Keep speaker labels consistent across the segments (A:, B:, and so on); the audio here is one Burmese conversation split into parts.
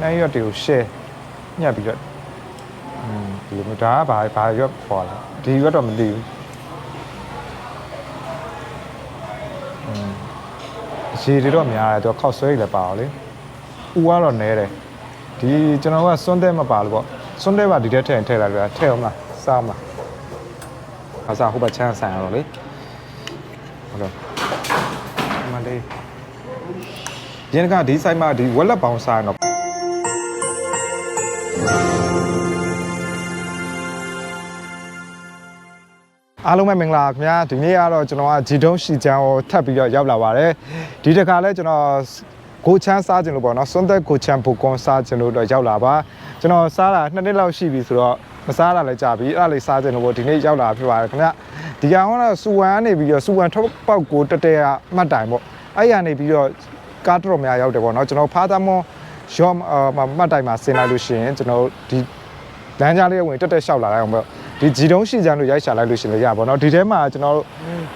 A: နှမ်းရွက်တွေကို share ညှပ်ပြီးတော့อืมဒီလိုမျိုးဒါကဘာဘာရွက်ပေါ်လာဒီရွက်တော့မသိဘူးอืมရေတွေတော့များတယ်သူကခောက်ဆွဲကြီးလည်းပါအောင်လေဥကတော့နဲတယ်ဒီကျွန်တော်ကစွန်းတဲ့မပါလို့ပေါ့စွန်းတဲ့ပါဒီထဲထည့်ရင်ထည့်လိုက်ပြီထည့်အောင်မလားစားအောင်မလားအစားဟိုဘက်ချမ်းဆိုင်ရတော့လေဟုတ်တော့မလေးရင်းကဒီဆိုင်မှာဒီဝက်လက်ပေါင်းစားရင်တော့ အားလုံးပဲမင်္ဂလာခင်ဗျာဒီနေ့ကတော့ကျွန်တော်ကဂျီတုံးရှီချန်ကိုထပ်ပြီးတော့ရောက်လာပါတယ်ဒီတစ်ခါလဲကျွန်တော်ကိုချမ်းစားခြင်းလို့ပေါ့နော်စွန်သက်ကိုချမ်းဘူကွန်စားခြင်းလို့တော့ရောက်လာပါကျွန်တော်စားတာနှစ်နှစ်လောက်ရှိပြီဆိုတော့မစားတာလည်းကြာပြီအဲ့ဒါလေးစားခြင်းလို့ပေါ့ဒီနေ့ရောက်လာဖြစ်ပါတယ်ခင်ဗျာဒီကောင်ကတော့စူဝမ်ကနေပြီးတော့စူဝမ်ထောက်ပေါက်ကိုတက်တဲကအမှတ်တိုင်ပေါ့အဲ့ရနေပြီးတော့ကားတော်တော်များရောက်တယ်ပေါ့နော်ကျွန်တော်ဖားသမွန်ရော့မှတ်တိုင်မှာဆင်းလိုက်လို့ရှိရင်ကျွန်တော်ဒီလမ်းကြားလေးဝင်တက်တက်လျှောက်လာလိုက်အောင်ပေါ့ ဒီဂျီတုံးရှင်ချန်တို့ရိုက်ရှာလိုက်လို့ရှင်လည်းရပါတော့ဒီထဲမှာကျွန်တော်တို့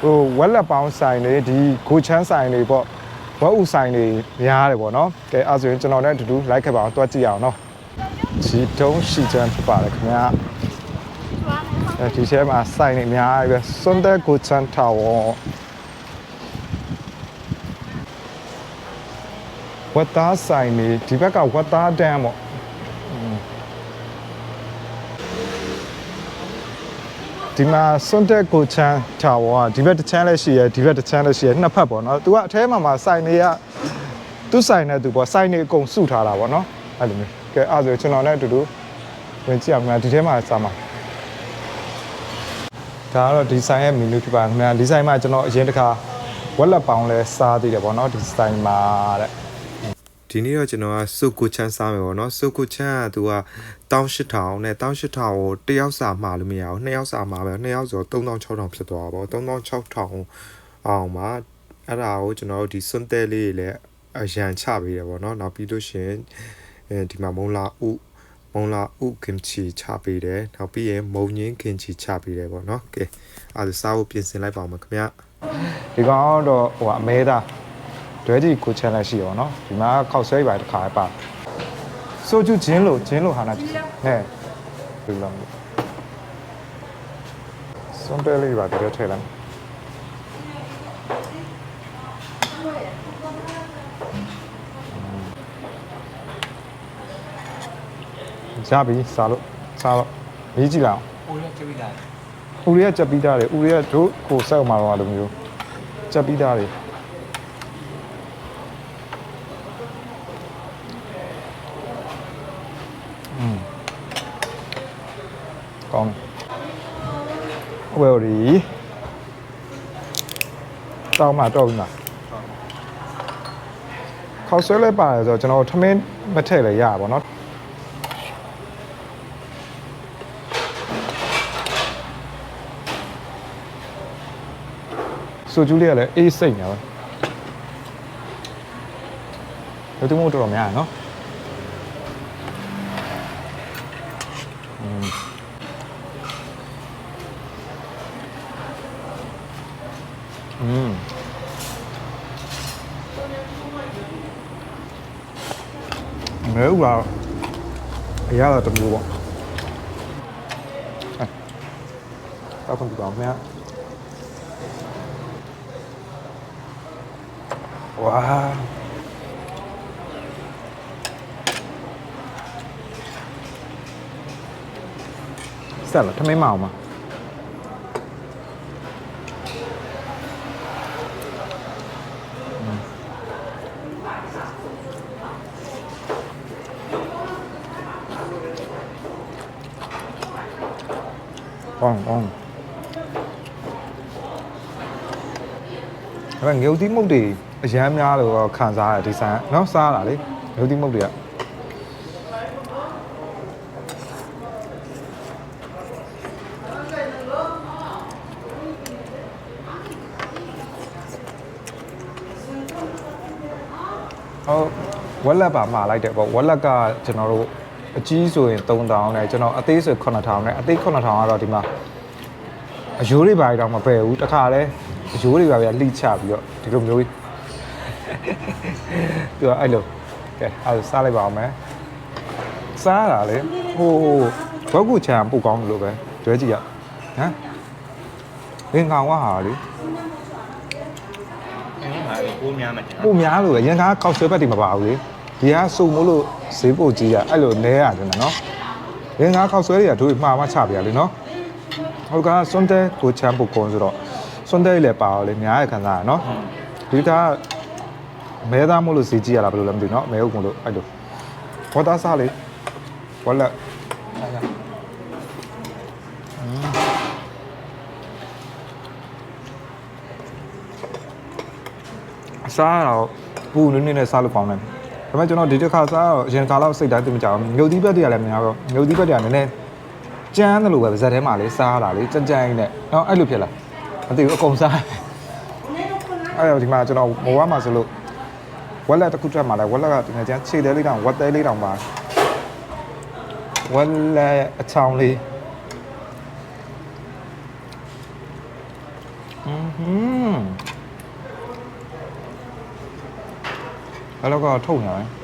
A: ဟိုဝက်လက်ပေါင်းဆိုင်တွေဒီဂိုချမ်းဆိုင်တွေပေါ့ဝက်ဥဆိုင်တွေများတယ်ပေါ့နော်ကဲအဲဆိုရင်ကျွန်တော်လည်းအတူတူလိုက်ခဲ့ပါအောင်တွက်ကြည့်အောင်နော်ဂျီတုံးရှင်ချန်ဖြစ်ပါတယ်ခင်ဗျာအဲဒီထဲမှာဆိုင်တွေအများကြီးပဲစွန်တဲ့ဂိုချမ်းထာဝေါဝတ်သားဆိုင်တွေဒီဘက်ကဝတ်သားတန်းပေါ့ ဒီမှာစွန်တက်ကိုချမ်းတာဝါဒီဘက်တစ်ချမ်းလည်းရှိရယ်ဒီဘက်တစ်ချမ်းလည်းရှိရယ်နှစ်ဖက်ပေါ့နော်သူကအထဲမှာမှာစိုင်နေရသူစိုင်နေသူပေါ့စိုင်နေအကုန်စုထားတာပေါ့နော်အဲ့လိုမျိုးကဲအဲ့ဒါဆိုကျွန်တော်လည်းအတူတူဝင်ကြည့်အောင်ခင်ဗျာဒီထဲမှာစားမှာဒါကတော့ဒီဆိုင်ရဲ့မီနူဖြစ်ပါခင်ဗျာဒီဆိုင်မှာကျွန်တော်အရင်တစ်ခါဝက်လက်ပေါင်းလဲစားသေးတယ်ပေါ့နော်ဒီဆိုင်မှာတဲ့
B: ဒီနေ့တော့ကျွန်တော်ကစုကိုချမ်းစားမယ်ပေါ့နော်စုကိုချမ်းကသူက 18000နဲ့18000ကိုတယောက်စာမှာလို့မရဘူးနှစ်ယောက်စာမှာပဲနှစ်ယောက်ဆို3600ဖြစ်သွားပါဘော3600အောင်မှာအဲ့ဒါကိုကျွန်တော်တို့ဒီစွန့်တဲ့လေးတွေလည်းအရန်ချပေးတယ်ဗောနော်နောက်ပြီးလို့ရှင်အဲဒီမှာမုံလာဥမုံလာဥခင်ချီချပေးတယ်နောက်ပြီးရင်မုံငင်းခင်ချီချပေးတယ်ဗောနော်ကဲအဲ့ဒါစားဖို့ပြင်ဆင်လိုက်ပါမယ်ခင်ဗျ
A: ဒီကောင်တော့ဟိုအမဲသားတွဲကြီးကိုချန်လက်ရှိရောနော်ဒီမှာခောက်ဆွဲပါတစ်ခါပါ ဆိုကျူဂျင်းလို့ဂျင်းလို့ဟာနာနဲ့ဒီလိုမျိုးစွန်တယ်လေးပါတကယ်ထဲလိုက်ရပြီစားလို့စားတော့ရေးကြည့်လိုက်အောင်
C: ဦးရကျပြီးလာတယ်
A: ဦးရီကကြက်ပြီးသားတွေဦးရီကတို့ကိုစောက်မှာတော့လိုမျိုးကြက်ပြီးသားတွေอืม ကောင်းဝယ်ရီတောင်းမှတော့ပြီမှာခေါက်ဆွဲလဲပါတယ်ဆိုတော့ကျွန်တော်ထမင်းမထည့်လဲရပါဘောเนาะ ဆိုကျူးလေးကလည်းအေးစိတ်နေပါဘယ်သူမှတော်တော်များရနော် 음. 매우 là giá là tầm vừa à, tao không chọn nha. Wow. Sao là thấy mấy màu mà? ငယ်ဦးသီးမုတ်တွေအရမ်းများလို့တော့ခံစားရတယ်ဒီဆိုင်ကเนาะစားတာလေငယ်ဦးသီးမုတ်တွေကဟုတ်ဝက်လက်ပါမှာလိုက်တယ်ပေါ့ဝက်လက်ကကျွန်တော်တို့အကြီးဆိုရင်3000နဲ့ကျွန်တော်အသေးဆို9000နဲ့အသေး9000ကတော့ဒီမှာအယိုးတွေပါတော့မပယ်ဘူးတခါလဲ အယိုးတွေပါဗျာလှိချပြီးတော့ဒီလိုမျိုးကြီးသူကအဲ့လိုကဲအဲ့ဒါစားလိုက်ပါအောင်မယ်စားရတာလေဟိုဘက်ကူချံပို့ကောင်းလို့ပဲကျွဲကြည့်ရဟမ်လင်ကောင်ကဟာလေ
C: အင်းဟာကိုများမှကျွန်တော်
A: ပိုများလို့ပဲရင်ကားကောက်ဆွဲဘက်တွေမပါဘူးလေဒီကစုံမို့လို့ဈေးပို့ကြီးရအဲ့လိုလဲရတယ်နော်ရင်ကားကောက်ဆွဲတွေကတို့မှားမှချပြရလေနော်ဟိုကစွန်တဲကိုချံပို့ကောင်းဆိုတော့ စွန်တဲလည်းပါတော့လေများရခံစားရနော်ဒီကမဲသားမို့လို့ဈေးကြီးရလားဘယ်လိုလဲမသိဘူးနော်မဲဟုတ်မို့လို့အဲ့လိုဘောသားစားလေဝက်လက်အဲ့ဒါစားတော့ပူနည်းနည်းနဲ့စားလို့ကောင်းတယ်ဒါပေမဲ့ကျွန်တော်ဒီတစ်ခါစားတော့အရင်ကာလစိတ်တိုင်းသိမကြအောင်မြုပ်သီးဘက်တွေကလည်းများတော့မြုပ်သီးဘက်တွေကနည်းနည်းကြမ်းတယ်လို့ပဲပါဇက်ထဲမှာလေးစားတာလေကြမ်းကြမ်းနဲ့နော်အဲ့လိုဖြစ်လာ မသိဘူးအကုန်စားအဲ့တော့ဒီမှာကျွန်တော်မိုးဝါမှာဆိုလို့ဝက်လက်တစ်ခုထွက်มาလဲဝက်လက်ကတကယ်ကျမ်းခြေသေးလေးတောင်ဝက်သေးလေးတောင်ပါဝက်လက်အချောင်းလေးอืมဟွန်းအဲ့တော့ကထုတ်နေတယ်ဘ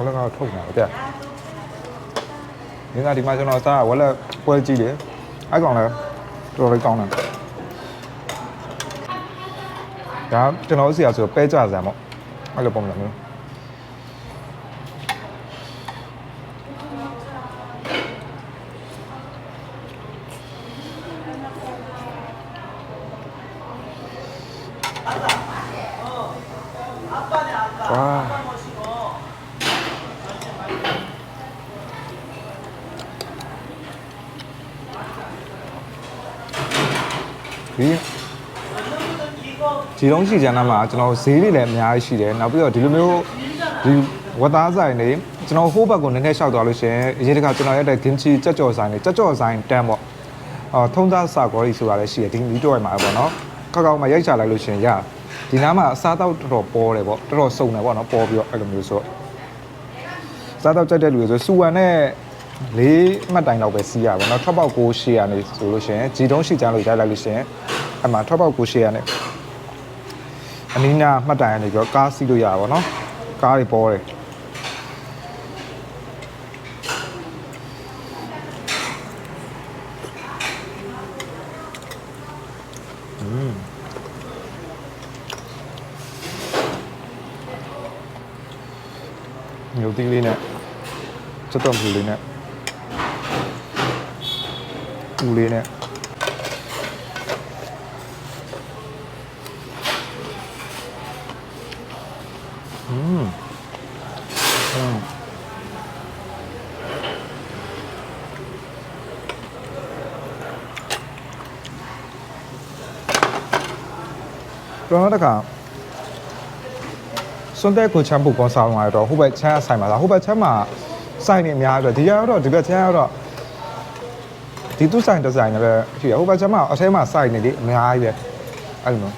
A: ယ်လောက်ကတော့ထုတ်နေတယ်တဲ့။ဒီကဒီမှာကျွန်တော်စားဝက်လက်ပွဲကြည့်လေ။အဲ့ကောင်လည်းတော်တော်လေးကောင်းတယ်။ဒါကျွန်တော်တို့စီရဆိုပဲကြစံပေါ့။အဲ့လိုပုံစံမျိုး။ ဒီဒီလုံးရှိကြမ်းမှာကျွန်တော်ဈေးတွေလည်းအများကြီးရှိတယ်နောက်ပြီးတော့ဒီလိုမျိုးဒီဝတ်သားဆိုင်တွေကျွန်တော်ဟိုးဘက်ကိုနည်းနည်းလျှောက်သွားလို့ရှိရင်အရင်တခါကျွန်တော်ရတဲ့ kimchi ကြက်ကြော်ဆိုင်တွေကြက်ကြော်ဆိုင်တန်းပေါ့အော်ထုံးသားစာကောရီဆိုတာလည်းရှိတယ်ဒီဗီဒီယိုမှာပေါ့နော်ကောက်ကောက်မှရိုက်ချလိုက်လို့ရှိရင်ရဒီနားမှာအစားတော့တော်တော်ပေါ်တယ်ပေါ့တော်တော်စုံတယ်ပေါ့နော်ပေါ်ပြီးတော့အဲ့လိုမျိုးဆိုတော့စားတော့ကြိုက်တဲ့လူတွေဆိုစူဝမ်နဲ့လေးမှတ်တိုင်တော့ပဲစီးရပါတော့ထောက်ပေါက်ကိုရှေ့ရနေဆိုလို့ရှိရင်ဂျီတုံးရှိချမ်းလို့ရိုက်လိုက်လို့ရှိရင် အဲ့မှာထောက်ပေါက်ကိုရှေ့ရနေအနီးနားမှတ်တိုင်ကနေပြီးတော့ကားစီးလို့ရပါဘောနော်ကားတွေပေါ်တယ်မျိုးသီးလေးနဲ့စက်တော့ဖြူလေးနဲ့ဦးလေးနဲ့ อืมอืมတော့တခါစွန်တဲ့ကိုချမ်းပုတ်ကောင်းဆောင်လာတော့ဟိုဘက်ချမ်းဆိုင်မှာလားဟိုဘက်ချမ်းမှာဆိုင်နေအများကြီးပဲဒီကတော့ဒီဘက်ချမ်းကတော့ဒီသူဆိုင်ဒီဇိုင်နဲ့ပဲရှိရဟိုဘက်ချမ်းမှာအထဲမှာဆိုင်နေလေအများကြီးပဲအဲ့လိုမျိုး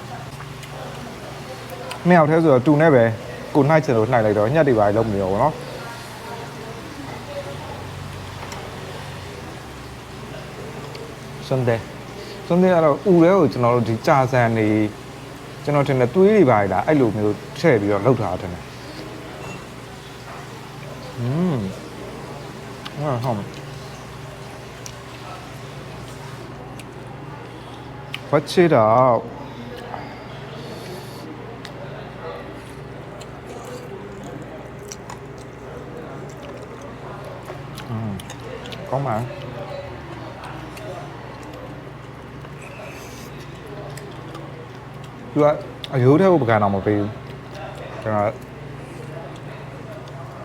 A: နှစ်ယောက်တည်းဆိုတော့တူနဲ့ပဲ ကိုနှိုက်ချင်လို့နှိုက်လိုက်တော့ညက်တွေပါလုံးမရောဘူးနော်စွန်တဲ့စွန်တဲ့ကတော့ဥရဲကိုကျွန်တော်တို့ဒီကြာဆန်နေကျွန်တော်ထင်တယ်သွေးတွေပါလားအဲ့လိုမျိုးထည့်ပြီးတော့လှုပ်ထားတာထင်တယ်อืมဟာဟောဝတ်ချစ်တော့อื ကောင်းပါသူကအယိုးထဲကိုပကံတော့မပေးဘူးကျွန်တော်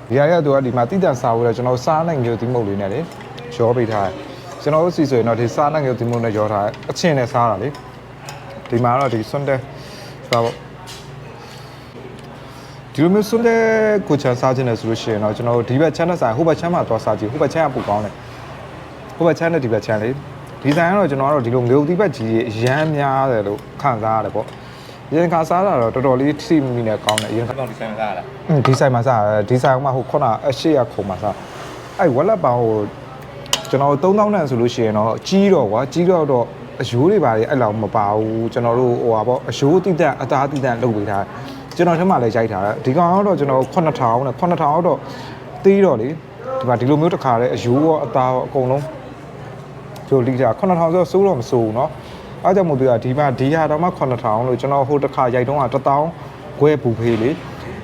A: ဒီရရသူကဒီမှာတိတန်စားဖို့လဲကျွန်တော်စားနိုင်မျိုးဒီမုတ်လေးနဲ့လေရောပေးထားတယ်ကျွန်တော်တို့စီဆိုရင်တော့ဒီစားနိုင်မျိုးဒီမုတ်နဲ့ရောထားတယ်အချင်းနဲ့စားတာလေဒီမှာတော့ဒီစွန်းတဲ့စားဖို့ဒီလိုမျိုးစွန်းတဲ့ကိုချန်စားခြင်းနဲ့ဆိုလို့ရှိရင်တော့ကျွန်တော်တို့ဒီဘက်ချမ်းနဲ့ဆိုင်ဟိုဘက်ချမ်းမှာသွားစားကြည့်ဟိုဘက်ချမ်းကပိုကောင်းတယ် ဟိုဘက်ချမ်းနဲ့ဒီဘက်ချမ်းလေဒီဇိုင်းကတော့ကျွန်တော်ကတော့ဒီလိုမျိုးဒီဘက်ကြီးရမ်းများတယ်လို့ခံစားရတယ်ပေါ့ရင်ခါစားတာတော့တော်တော်လေးထိမိနေကောင်းတယ်ရင်ခါ
C: ဘာလို့ဒီဆိုင်မှာစားရလား
A: อืมဒီဆိုင်မှာစားရတယ်ဒီဆိုင်ကမှဟိုခုနအရှိရခုံမှာစားအဲ့ဝက်လက်ပေါင်ဟိုကျွန်တော်3000နဲ့ဆိုလို့ရှိရင်တော့ကြီးတော့ကွာကြီးတော့တော့အယိုးတွေပါလေအဲ့လောက်မပါဘူးကျွန်တော်တို့ဟိုပါပေါ့အယိုးတိတက်အသားတိတက်လုပ်ပေးထားကျွန်တော်ထက်မှလည်းရိုက်ထားတယ်ဒီကောင်ကတော့ကျွန်တော်9000နဲ့9000တော့တီးတော့လေဒီမှာဒီလိုမျိုးတစ်ခါလေအယိုးရောအသားရောအကုန်လုံး တို့လိတာ9000ဆိုစိုးတော့မစိုးဘူးเนาะအားကြောင့်မို့သူကဒီမှာဒီဟာတော့မှ9000လို့ကျွန်တော်ဟိုတစ်ခါရိုက်တော့1000ခွဲပူဖေးလေ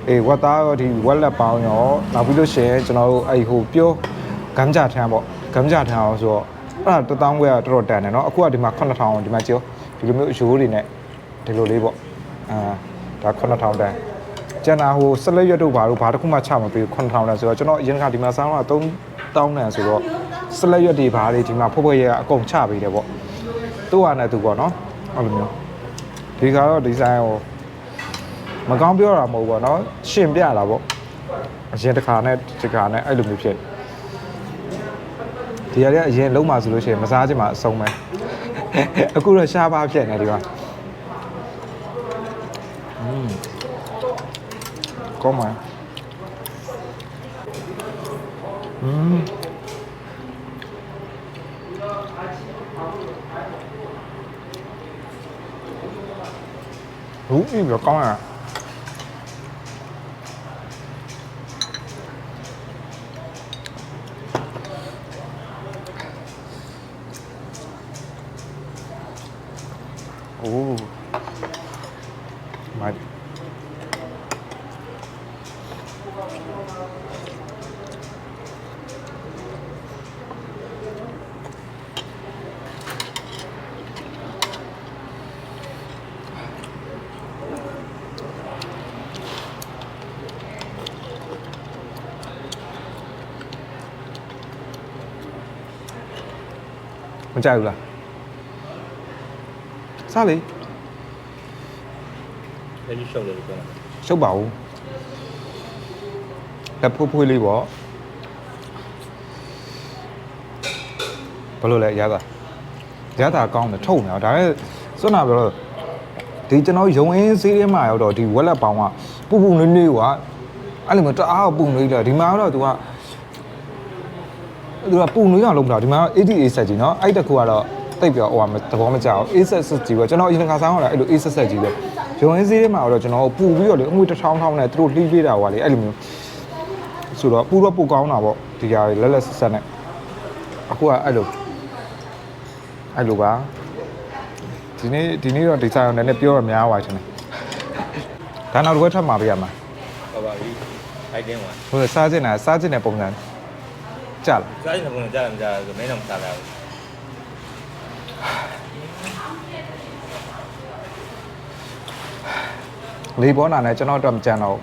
A: အေးဝတ်သားရောဒီဝက်လက်ပေါင်းရောနောက်ပြီးလို့ရှိရင်ကျွန်တော်တို့အဲ့ဟိုပြောဂမ်းကြထမ်းပေါ့ဂမ်းကြထမ်းအောင်ဆိုတော့ အဲ့ဒါ1000ခွဲကတော်တော်တန်တယ်เนาะအခုကဒီမှာ9000ဒီမှာကျော်ဒီလိုမျိုးအရိုးတွေနဲ့ဒီလိုလေးပေါ့အာဒါ9000တန်ကျန်တာဟိုဆက်လက်ရွက်တို့ဘာလို့ဘာတစ်ခုမှချမပေးဘူး9000တန်ဆိုတော့ကျွန်တော်အရင်ကဒီမှာဆောင်းက3000တန်ဆိုတော့ ဆက်လက်ရွက်တွေဘာတွေဒီမှာဖွက်ဖွက်ရဲအကုန်ချပေးတယ်ပေါ့သူ့ဟာနဲ့သူပေါ့เนาะအဲ့လိုမျိုးဒီကတော့ဒီဇိုင်းဟိုမကောင်းပြောတာမဟုတ်ဘူးပေါ့เนาะရှင်ပြတာပေါ့အရင်တစ်ခါနဲ့ဒီခါနဲ့အဲ့လိုမျိုးဖြစ်တယ် ဒီရတဲ့အရင်လုံးမှဆိုလို့ရှိရင်မစားချင်မှအဆုံးပဲအခုတော့ရှားပါဖြစ်နေဒီမှာอืมကောင်းပါอืม ဟုတ်ပြီကောင်းရโอ้ ကြိုက်ဘူးလားစားလေ
C: လက်ရှိရှုပ်လို့ပြောတာ
A: ရှုပ်ပါဘူးလက်ဖွေးဖွေးလေးပေါ့ဘယ်လိုလဲရတာရတာကောင်းတယ်ထုတ်နေတော့ဒါနဲ့စွန့်နာပြောတော့ဒီကျွန်တော်ယုံရင်းစေးထဲမှာရောက်တော့ဒီဝက်လက်ပေါင်းကပူပူနွေးနွေးကအဲ့လိုမျိုးတအားပူနွေးတယ်ဒီမှာတော့ तू က သူကပုံနွေးအောင်လုပ်မတာဒီမှာ 80A set ကြီးနော်အဲ့တကူကတော့တိတ်ပြောဟိုကသဘောမကျအောင် A set set ကြီးပဲကျွန်တော်အရင်ကစားအောင်လားအဲ့လို A set set ကြီးပဲရုံရင်းစည်းလေးမှာတော့ကျွန်တော်ပူပြီးတော့လေအငွေတစ်ထောင်းထောင်းနဲ့သူတို့လှိပေးတာဟွာလေအဲ့လိုမျိုးဆိုတော့ပူတော့ပူကောင်းတာပေါ့ဒီဟာလက်လက်ဆက်ဆက်နဲ့အခုကအဲ့လိုအဲ့လိုပါဒီနေ့ဒီနေ့တော့ဒီဆိုင်အောင်လည်းပြောရများပါရှင်ဒါနောက်တစ်ခွက်ထပ်မှာပြရမှာ
C: ဟုတ်ပါပြီ item 1
A: ဟိုစားကျင်တာစားကျင်တဲ့ပုံစံ ကြလား
C: စားရင်ဘုံကြားတယ်မကြားဘူးမင်းတော့မစားလာဘူး
A: လေးဘောနာနဲ့ကျွန်တော်တော့မကြံတော့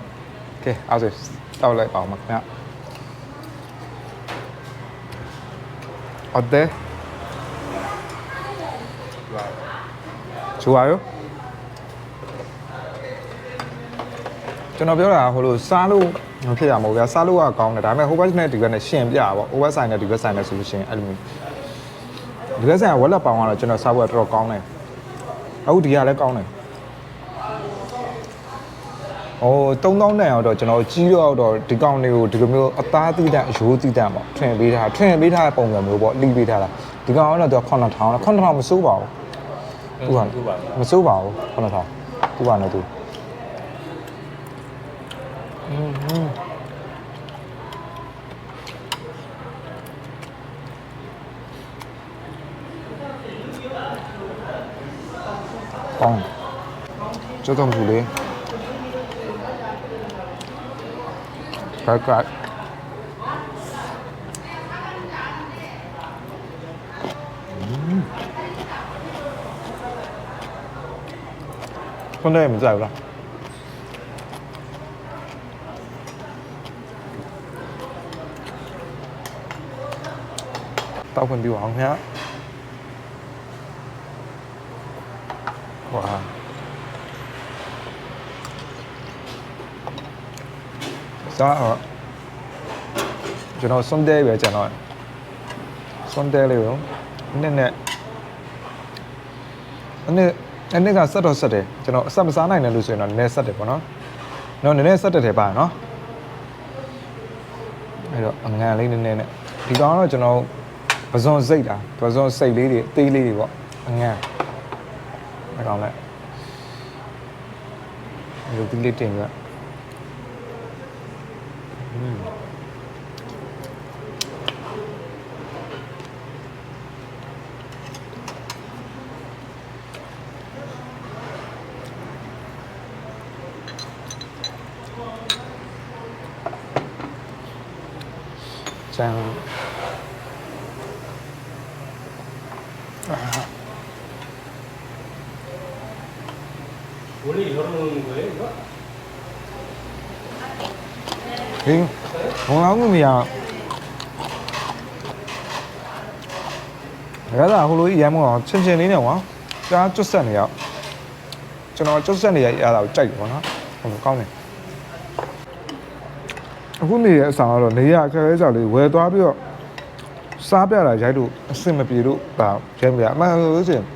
A: ဘူးကဲအဲ့ဒါဆိုတောက်လိုက်ပါအောင်မခင်ဗျဟုတ်တယ်ချူပါရောကျွန်တော်ပြောတာဟိုလိုစားလို့မဖြစ်ရမဟုတ်ဗျာစားလို့ကကောင်းတယ်ဒါပေမဲ့ဟိုဘက်နဲ့ဒီဘက်နဲ့ရှင်ပြပါပေါ့ဟိုဘက်ဆိုင်နဲ့ဒီဘက်ဆိုင်နဲ့ဆိုလို့ရှိရင်အဲ့လိုမျိုးဒီဘက်ဆိုင်ကဝက်လက်ပေါင်းကတော့ကျွန်တော်စားဖို့ကတော်တော်ကောင်းတယ်အခုဒီကလည်းကောင်းတယ်ဟို3000တန်အောင်တော့ကျွန်တော်ကြီးတော့တော့ဒီကောင်တွေကိုဒီလိုမျိုးအသားသီးတန့်အယိုးသီးတန့်ပေါ့ထွင်ပေးထားထွင်ပေးထားတဲ့ပုံစံမျိုးပေါ့လိပေးထားတာဒီကောင်ကတော့သူက9000 9000မစိုးပါဘူးသူက
C: သူ့ပါ
A: မစိုးပါဘူး9000သူကလည်းသူ อืมကောင်းကျောင်းသူလေးကကခွန်း တယ်မကြိုက်ဘူးလားတောက်ခွင့်ပြအောင်ခင်ဗျာဝါစားတော့ကျွန်တော်စွန်တဲပဲကျွန်တော်စွန်တဲလေးကိုနည်းနည်းအနည်းအနည်းကဆက်တော့ဆက်တယ်ကျွန်တော်အဆက်မစားနိုင်တယ်လို့ဆိုရင်တော့နည်းနည်းဆက်တယ်ပေါ့နော်နော်နည်းနည်းဆက်တယ်ထဲပါနော်အဲ့တော့အငံလေးနည်းနည်းနဲ့ဒီကောင်ကတော့ကျွန်တော် ပဇွန်စိတ်တာပဇွန်စိတ်လေးတွေအသေးလေးတွေပေါ့အငန်းအကောင်လိုက်ဒီဒီလေးတင်ပြอืมကျန် ဟင်းဘုံလောင်းမရရတာဟိုလိုရမ်းမအောင်ချင်းချင်းလေးနဲ့ကွာကြားကျွတ်ဆက်နေရောက်ကျွန်တော်ကျွတ်ဆက်နေရရတာကိုကြိုက်တယ်ပေါ့နော်ဟိုကောင်းတယ်အခုနေရအဆောင်ကတော့နေရခက်ခဲကြောက်လေးဝယ်သွားပြီးတော့စားပြတာရိုက်လို့အဆင်မပြေလို့ဒါကျင်းပြအမှန်လို့ဆိုရင်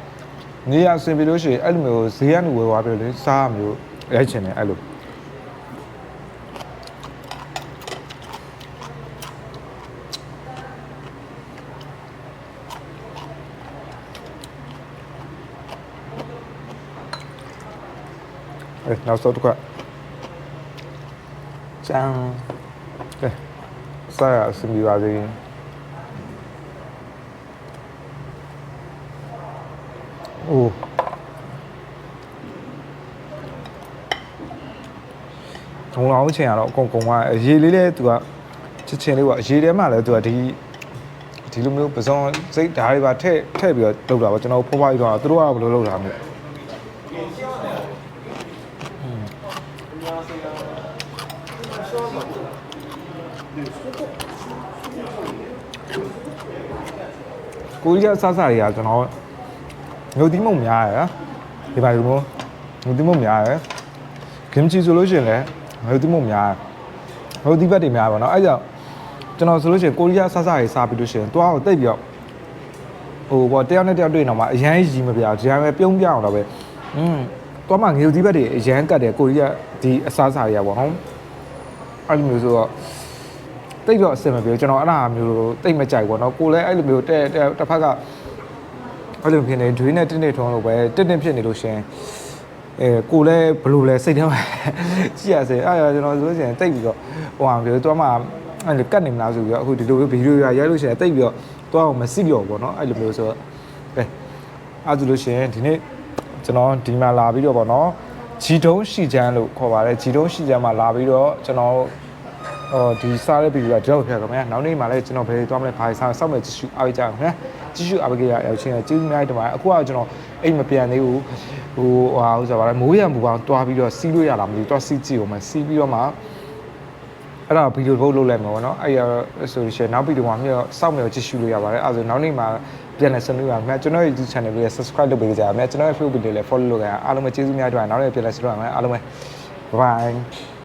A: နေရအဆင်ပြေလို့ရှိရင်အဲ့လိုမျိုးဈေးကနေဝယ်သွားပြီးတော့လေစားရမျိုးရိုက်ချင်တယ်အဲ့လိုအဲနောက်ဆုံးတစ်ခါကျန်ကဲစားရအဆင်ပြေပါစေ ဘုံအောင်ချင်ရတော့အကုန်ကုန်သွားအရေးလေးလေးသူကချက်ချင်းလေးပေါ့အရေးထဲမှာလည်းသူကဒီဒီလိုမျိုးပစုံစိတ်ဓာတ်တွေပါထည့်ထည့်ပြီးတော့လုပ်တာပေါ့ကျွန်တော်ဖွားဖွားကြီးတော့သူတို့ကဘယ်လိုလုပ်တာမလဲကိုကြီးကစစတွေကကျွန်တော်ငုတ်တိမုံများရယ်ဒီပါလူမျိုးငုတ်တိမုံများရယ်ဂင်ချီဆိုလို့ရှိရင်လည်း ငုတ်တိမုံများငုတ်တိဘက်တွေများပါတော့အဲ့ကြောင့်ကျွန်တော်ဆိုလို့ရှိရင်ကိုရီးယားစစတွေစားပြီးလို့ရှိရင်တွားကိုတိတ်ပြီးတော့ဟိုဘောတယောက်နဲ့တယောက်တွေ့နေတော့မှအရန်ကြီးမပြအောင်ဒီတိုင်းပဲပြုံးပြအောင်တော့ပဲอืมတွားမှငုတ်တိဘက်တွေအရန်ကတ်တယ်ကိုရီးယားဒီအစားစားတွေကပေါ့ဟုတ်အဲ့လိုမျိုးဆိုတော့ တိတ်တော့အဆင်မပြေဘူးကျွန်တော်အဲ့ဒါမျိုးတိတ်မကြိုက်ဘူးเนาะကိုလည်းအဲ့လိုမျိုးတဲ့တဲ့တစ်ဖက်ကအဲ့လိုဖြစ်နေဒွေးနဲ့တင်းတင်းထုံးလို့ပဲတင်းတင်းဖြစ်နေလို့ရှင် အဲကိုလည်းဘလို့လဲစိတ်ထဲမှာကြည့်ရစေအဲ့ကျွန်တော်ဆိုလို့ရှိရင်တိတ်ပြီးတော့ဟိုဟာပြောသွားမှအဲ့လိုကတ်နေမလားဆိုပြီးတော့အခုဒီလိုမျိုးဗီဒီယိုရရိုက်လို့ရှိရင်တိတ်ပြီးတော့သွားအောင်မစိပြောဘောနော်အဲ့လိုမျိုးဆိုတော့အဲအဲ့ဆိုလို့ရှိရင်ဒီနေ့ကျွန်တော်ဒီမှာလာပြီးတော့ဗောနော်ဂျီတုံးရှီချမ်းလို့ခေါ်ပါတယ်ဂျီတုံးရှီချမ်းမှာလာပြီးတော့ကျွန်တော်အော်ဒီစားတဲ့ဗီဒီယိုကဒီလောက်ဖြတ်ခင်ဗျာနောက်နေ့မှာလည်းကျွန်တော်ဘယ်သွားမလဲဘာစားစောင့်မယ်ကြည့်ရှုအားကြခင်ဗျာ ကြည့်ရှုအားပေးကြရအောင်ချင်းကျေးဇူးများတင်ပါတယ်အခုကကျွန်တော်အိမ်မပြန်သေးဘူးဟိုဟာဥစားပါလဲမိုးရံပူပေါင်းတွားပြီးတော့စီးလို့ရလားမသိဘူးတွားစီးကြည့်အောင်မယ်စီးပြီးတော့မှအဲ့ဒါဗီဒီယိုဘုတ်လုပ်လိုက်မှာပေါ့နော်အဲ့ရဆိုရှင်နောက်ဗီဒီယိုမှာမြောက်စောက်မြောက်ကြည့်ရှုလို့ရပါတယ်အဲ့ဒါဆိုနောက်နေ့မှပြန်လည်ဆက်လို့ရအောင်ခင်ဗျာကျွန်တော်ရဲ့ YouTube channel လေး subscribe လုပ်ပေးကြပါမယ်ကျွန်တော်ရဲ့ Facebook page လေး follow လုပ်ကြရအောင်အားလုံးပဲကျေးဇူးများတင်ပါတယ်နောက်နေ့ပြန်လည်ဆက်လို့ရအောင်အားလုံးပဲ bye bye